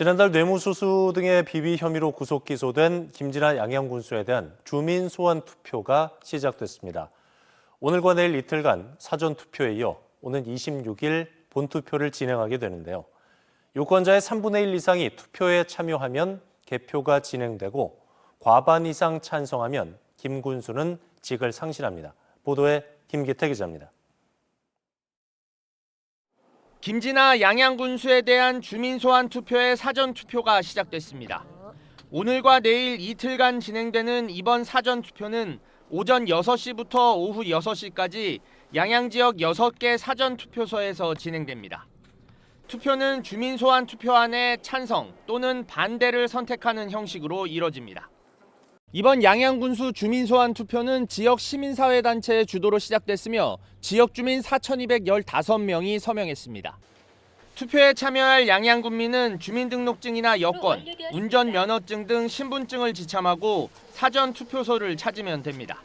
지난달 뇌물수수 등의 비위 혐의로 구속 기소된 김진아 양양군수에 대한 주민 소환 투표가 시작됐습니다. 오늘과 내일 이틀간 사전 투표에 이어 오는 26일 본투표를 진행하게 되는데요. 유권자의 3분의 1 이상이 투표에 참여하면 개표가 진행되고 과반 이상 찬성하면 김 군수는 직을 상실합니다. 보도에 김기태 기자입니다. 김진아 양양군수에 대한 주민 소환 투표의 사전 투표가 시작됐습니다. 오늘과 내일 이틀간 진행되는 이번 사전 투표는 오전 6시부터 오후 6시까지 양양 지역 6개 사전 투표소에서 진행됩니다. 투표는 주민 소환 투표안에 찬성 또는 반대를 선택하는 형식으로 이뤄집니다. 이번 양양군수 주민 소환 투표는 지역 시민사회 단체의 주도로 시작됐으며 지역 주민 4,215명이 서명했습니다. 투표에 참여할 양양군민은 주민등록증이나 여권, 운전면허증 등 신분증을 지참하고 사전 투표소를 찾으면 됩니다.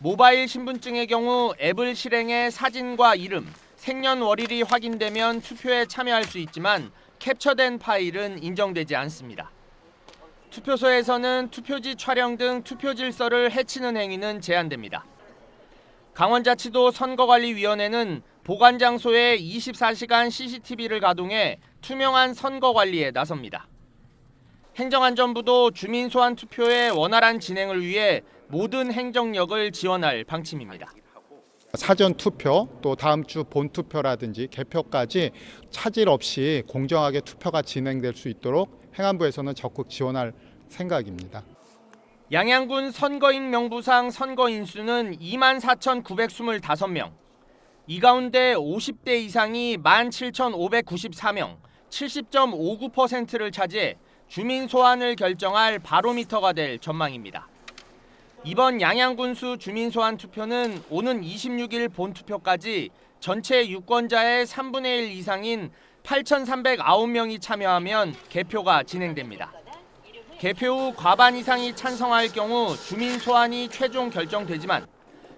모바일 신분증의 경우 앱을 실행해 사진과 이름, 생년월일이 확인되면 투표에 참여할 수 있지만 캡처된 파일은 인정되지 않습니다. 투표소에서는 투표지 촬영 등 투표 질서를 해치는 행위는 제한됩니다. 강원자치도 선거관리위원회는 보관 장소에 24시간 CCTV를 가동해 투명한 선거 관리에 나섭니다. 행정안전부도 주민 소환 투표의 원활한 진행을 위해 모든 행정력을 지원할 방침입니다. 사전 투표 또 다음 주 본 투표라든지 개표까지 차질 없이 공정하게 투표가 진행될 수 있도록 행안부에서는 적극 지원할 생각입니다. 양양군 선거인 명부상 선거 인 수는 24,925명. 이 가운데 50대 이상이 17,594명, 70.59%를 차지해 주민 소환을 결정할 바로미터가 될 전망입니다. 이번 양양군수 주민 소환 투표는 오는 26일 본 투표까지 전체 유권자의 3분의 1 이상인 8,309명이 참여하면 개표가 진행됩니다. 개표 후 과반 이상이 찬성할 경우 주민 소환이 최종 결정되지만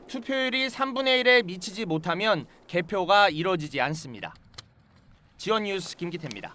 투표율이 3분의 1에 미치지 못하면 개표가 이뤄지지 않습니다. 지원 뉴스 김기태입니다.